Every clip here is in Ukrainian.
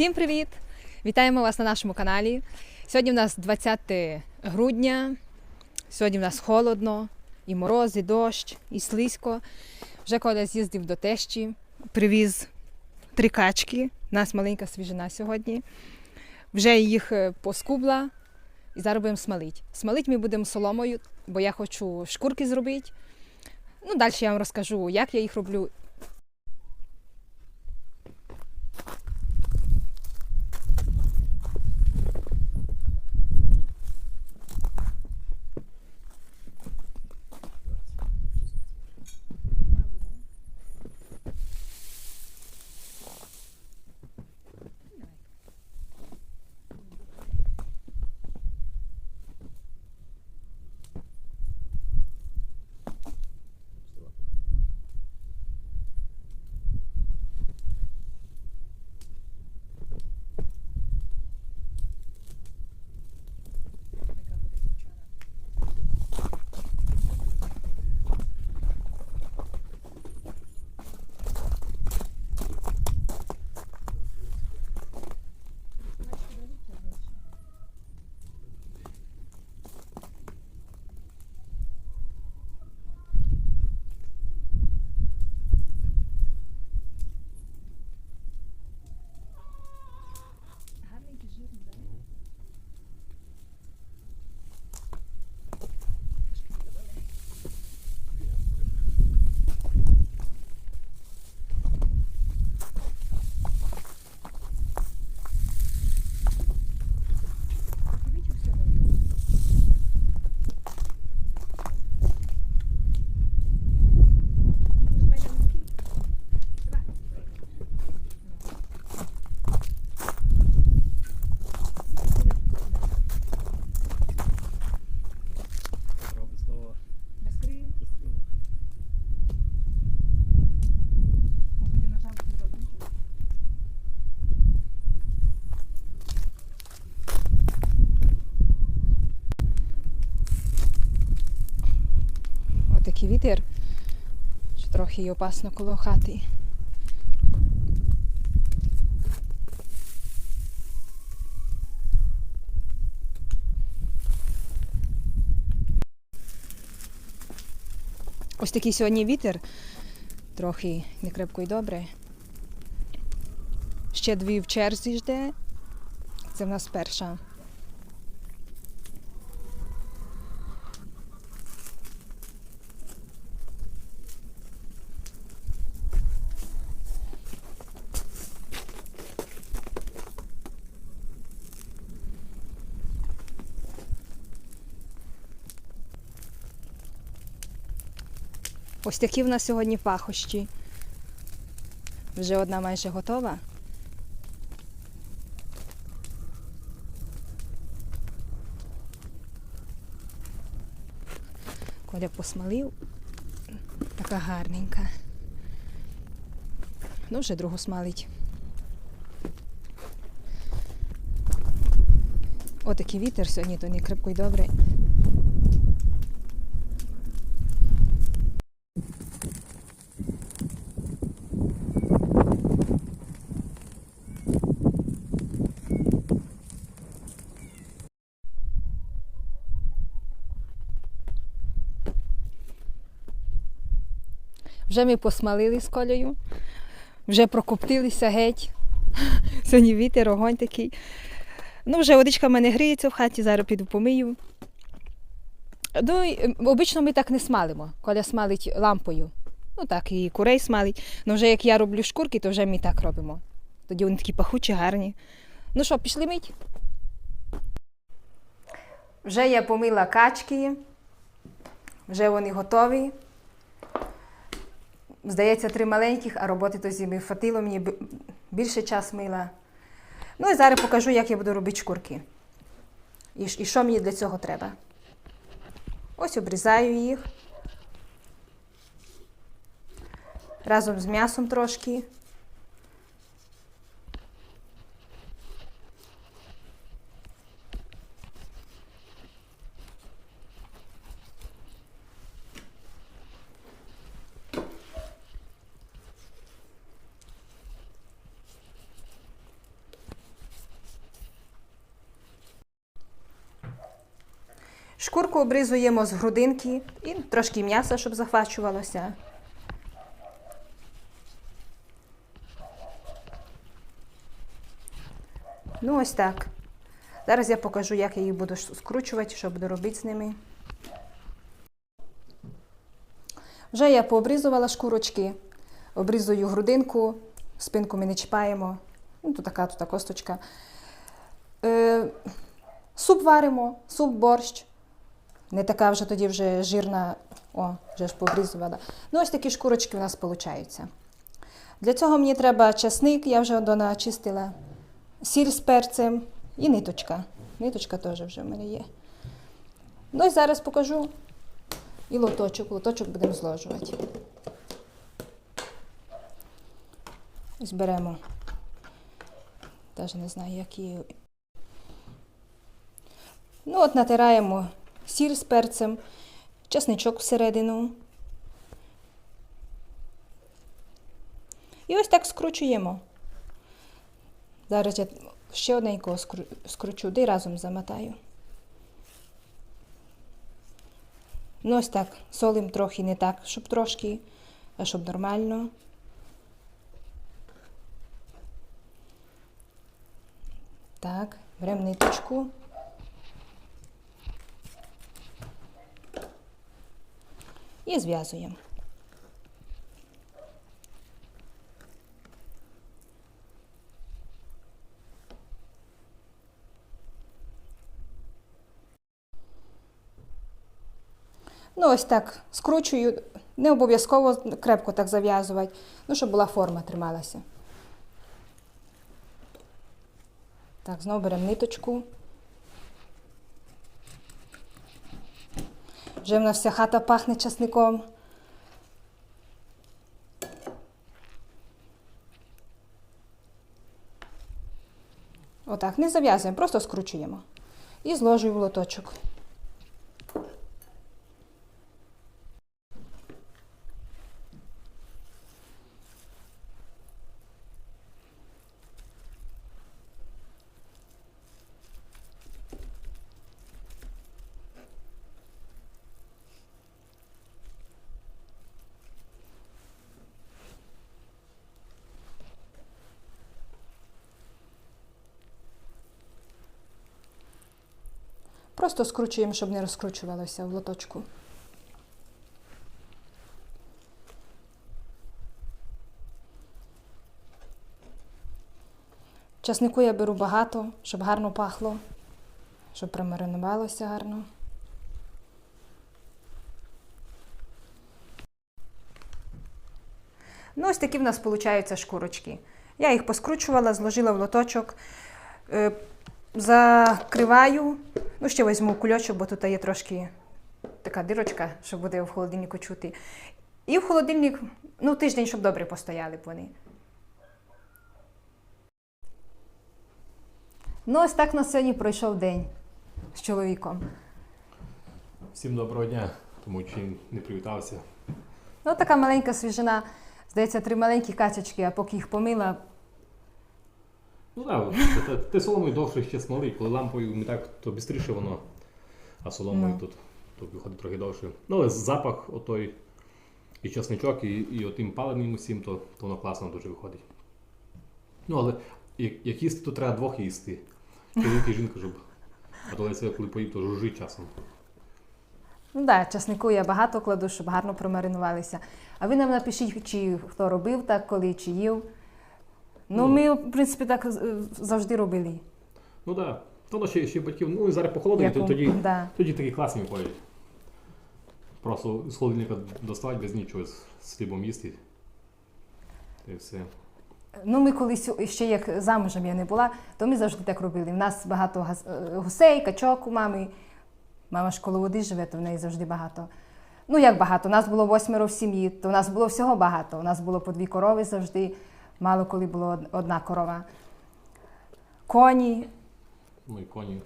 Всім привіт! Вітаємо вас на нашому каналі. Сьогодні у нас 20 грудня. Сьогодні в нас холодно, і мороз, і дощ, і слизько. Вже Коля з'їздив до тещі, привіз три качки. У нас маленька свіжина сьогодні. Вже їх е, поскубла і зараз будемо смалити. Смалить ми будемо соломою, бо я хочу шкурки зробити. Ну, далі я вам розкажу, як я їх роблю вітер, що трохи й опасно коло хати. Ось такий сьогодні вітер, трохи не крепко й добре. Ще дві в черзі жде. Це в нас перша. Ось такі в нас сьогодні пахощі. Вже одна майже готова. Коля посмалив. Така гарненька. Ну, вже другу смалить. Отакий вітер сьогодні, то не й добре. Вже ми посмалили з колею, вже прокоптилися геть. Сьогодні вітер, огонь такий. Ну, вже водичка в мене гріється в хаті, зараз піду помию. Ну, обично ми так не смалимо. Коля смалить лампою. Ну так, і курей смалить. Ну вже як я роблю шкурки, то вже ми так робимо. Тоді вони такі пахучі, гарні. Ну що, пішли мить? Вже я помила качки, вже вони готові. Здається, три маленьких, а роботи то зими фатило мені більше час мила. Ну і зараз покажу, як я буду робити шкурки. І, і що мені для цього треба. Ось обрізаю їх. Разом з м'ясом трошки. Шкурку обрізуємо з грудинки і трошки м'яса, щоб захвачувалося. Ну, ось так. Зараз я покажу, як я їх буду скручувати, що буду робити з ними. Вже я пообрізувала шкурочки, обрізую грудинку, спинку ми не чіпаємо. Ну, тут така, тут косточка. Е, суп варимо, суп, борщ. Не така вже тоді вже жирна, о, вже ж пообрізувала. Ну, ось такі шкурочки у нас виходять. Для цього мені треба часник, я вже доначистила, сіль з перцем і ниточка. Ниточка теж вже в мене є. Ну і зараз покажу і лоточок. Лоточок будемо зложувати. Ось беремо. Навіть не знаю, як її. Ну, от натираємо сіль з перцем, часничок всередину. І ось так скручуємо. Зараз я ще одненького скру- скручу, де разом замотаю. Ну, ось так. Солим трохи не так, щоб трошки, а щоб нормально. Так, беремо ниточку. І зв'язуємо. Ну, ось так скручую. Не обов'язково крепко так зав'язувати, ну, щоб була форма трималася. Так, знову беремо ниточку. Вже в нас вся хата пахне часником. Отак, не зав'язуємо, просто скручуємо. І зложуємо в лоточок. Просто скручуємо, щоб не розкручувалося в лоточку. Часнику я беру багато, щоб гарно пахло, щоб промаринувалося гарно. Ну, ось такі в нас виходять шкурочки. Я їх поскручувала, зложила в лоточок. Е, Закриваю. Ну, ще візьму кульочок, бо тут є трошки така дирочка, що буде в холодильнику чути. І в холодильник, ну, тиждень, щоб добре постояли б вони. Ну, ось так на сьогодні пройшов день з чоловіком. Всім доброго дня, тому чи не привітався. Ну, така маленька свіжина. Здається, три маленькі качечки, а поки їх помила, Ну так, те, те соломою довше ще смолить, коли лампою не так, то швидше воно, а соломою Ну. тут, тут виходить трохи довше. Ну, але запах отой і часничок, і, і отим паленим усім, то, то воно класно дуже виходить. Ну, але як, як їсти, то треба двох їсти. Чоловік і жінка, щоб. А то Леся, коли поїв, то жужжить часом. Ну да, часнику я багато кладу, щоб гарно промаринувалися. А ви нам напишіть, чи хто робив так, коли чи їв. Ну, Ну. ми, в принципі, так е, завжди робили. Ну так, да. то воно ще, ще батьків, ну і зараз похолодає, то тоді. да. Тоді такі класні виходять. Просто з холодильника доставати без нічого, з, хлібом їсти. Й все. Ну, ми колись ще як замужем я не була, то ми завжди так робили. У нас багато е, гусей, качок у мами. Мама ж коло води живе, то в неї завжди багато. Ну, як багато? У нас було восьмеро в сім'ї, то у нас було всього багато. У нас було по дві корови завжди, мало коли було одна корова. Коні. Ну і коні.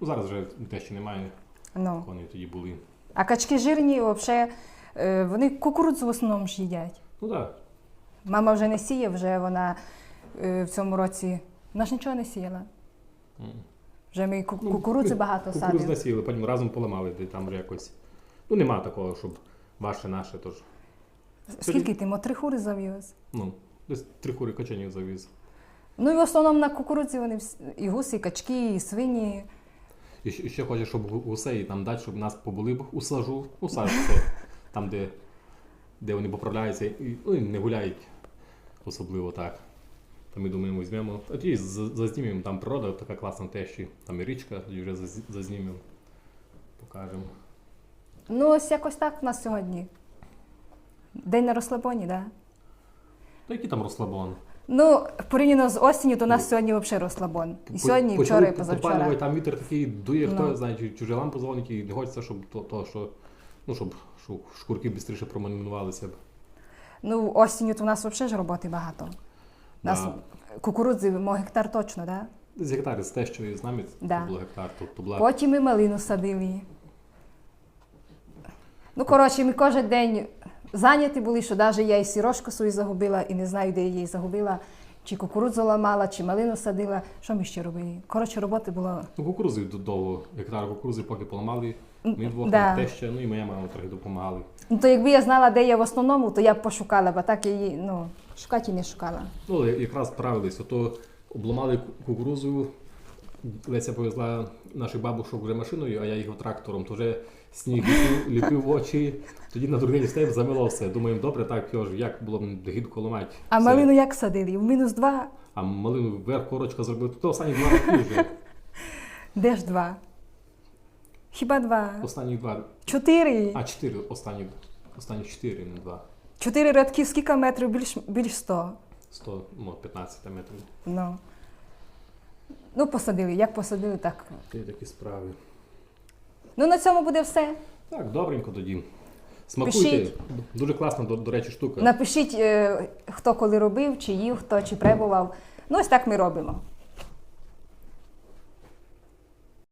Ну зараз вже те ще немає, Ну. коні тоді були. А качки жирні, взагалі, е, вони кукурудзу в основному ж їдять. Ну так. Мама вже не сіє, вже вона е, в цьому році. Вона ж нічого не сіяла. Вже ми ку- Ну, кукурудзи ку- багато Кукурудзи садимо. насіяли, потім разом поламали, де там вже якось. Ну нема такого, щоб ваше наше, тож. Скільки ти мо три хури завіз? Ну, десь три кури качанів завіз. Ну і в основному на кукурудзі вони всі- і гуси, і качки, і свині. І ще, і ще хоче, щоб гу- гусей там дати, щоб нас побули б у сажу, у сажу, там, де, де вони поправляються і, ну, і не гуляють особливо так. То ми думаємо, візьмемо. А з- зазнімемо, там природа така класна теж, там і річка, тоді вже заз- зазнімемо, покажемо. Ну, ось якось так у нас сьогодні. День на розслабоні, так? Да? Та який там розслабон? Ну, порівняно з осінню, то у нас сьогодні взагалі розслабон. І сьогодні, і вчора, і позавчора. Попалювати, там вітер такий дує, хто Ну. знає, чи чужі лампи дзвонить, і не хочеться, щоб то, то що, ну, щоб, щоб шкурки швидше промаринувалися б. Ну, осінню то у нас взагалі ж роботи багато. У нас Да. кукурудзи, мо гектар точно, так? Да? З гектари з те, що з нами Да. це було гектар, то, то була Потім ми малину садили. Ну, коротше, ми кожен день зайняті були, що навіть я і сірошку свою загубила, і не знаю, де я її загубила. Чи кукурудзу ламала, чи малину садила. Що ми ще робили? Коротше, роботи було. Ну, кукурузи д- довго, гектар кукурузи поки поламали. Ми двох да. те ще, ну і моя мама трохи допомагали. Ну, то якби я знала, де я в основному, то я б пошукала, бо так її ну, шукати і не шукала. Ну, якраз справились, ото обламали ку- кукурузу. Леся повезла наших бабушок вже машиною, а я їхав трактором, то вже сніг ліпив, ліпив в очі. Тоді на другий встав, замило все. Думаємо, добре, так його ж, як було б гідко ламати. А все. малину як садили? В мінус два? А малину вверх корочка зробив. То останні два роки вже. Де ж два? Хіба два? Останні два. Чотири. А, чотири. Останні, останні чотири, не два. Чотири рядки, скільки метрів? Більш, більш сто. 100, ну, 15 метрів. Ну. Ну, посадили. Як посадили, так. Є такі справи. Ну, на цьому буде все. Так, добренько тоді. Смакуйте. Пишіть. Дуже класна, до, до речі, штука. Напишіть, е, хто коли робив, чи їв, хто чи пребував. Ну, ось так ми робимо.